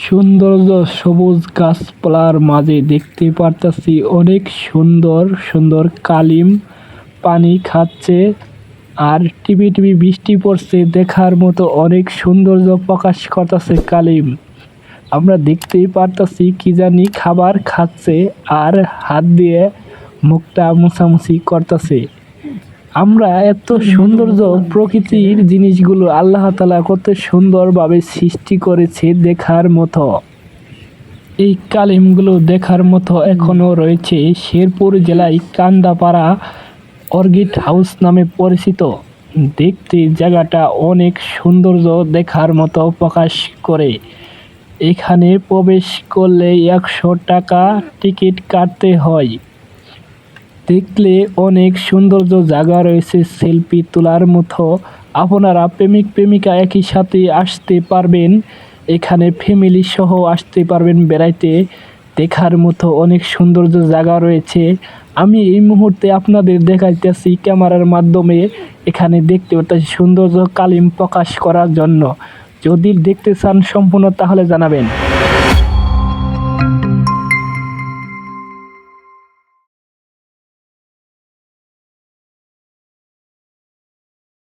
সৌন্দর্য সবুজ গাছপালার মাঝে দেখতে পারতাছি অনেক সুন্দর সুন্দর কালিম পানি খাচ্ছে আর টিপি টিপি বৃষ্টি পড়ছে, দেখার মতো অনেক সৌন্দর্য প্রকাশ করতেছে কালিম। আমরা দেখতেই পারতাছি কি জানি খাবার খাচ্ছে আর হাত দিয়ে মুখটা মুছামুছি করতেছে। আমরা এত সৌন্দর্য প্রকৃতির জিনিসগুলো আল্লাহ তালা কত সুন্দরভাবে সৃষ্টি করেছে দেখার মতো। এই কালিমগুলো দেখার মতো এখনও রয়েছে শেরপুর জেলায় কান্দাপাড়া অর্কিড হাউস নামে পরিচিত। দেখতে জায়গাটা অনেক সৌন্দর্য দেখার মতো প্রকাশ করে। এখানে প্রবেশ করলে একশো টাকা টিকিট কাটতে হয়। দেখলে অনেক সৌন্দর্য জায়গা রয়েছে সেলফি তোলার মতো। আপনারা প্রেমিক, প্রেমিকা একই সাথে আসতে পারবেন। এখানে ফ্যামিলি সহ আসতে পারবেন বেড়াইতে। দেখার মতো অনেক সৌন্দর্য জায়গা রয়েছে। আমি এই মুহূর্তে আপনাদের দেখাইতেছি ক্যামেরার মাধ্যমে। এখানে দেখতে পাচ্ছি সৌন্দর্য কালিম প্রকাশ করার জন্য। যদি দেখতে চান সম্পূর্ণ তাহলে জানাবেন।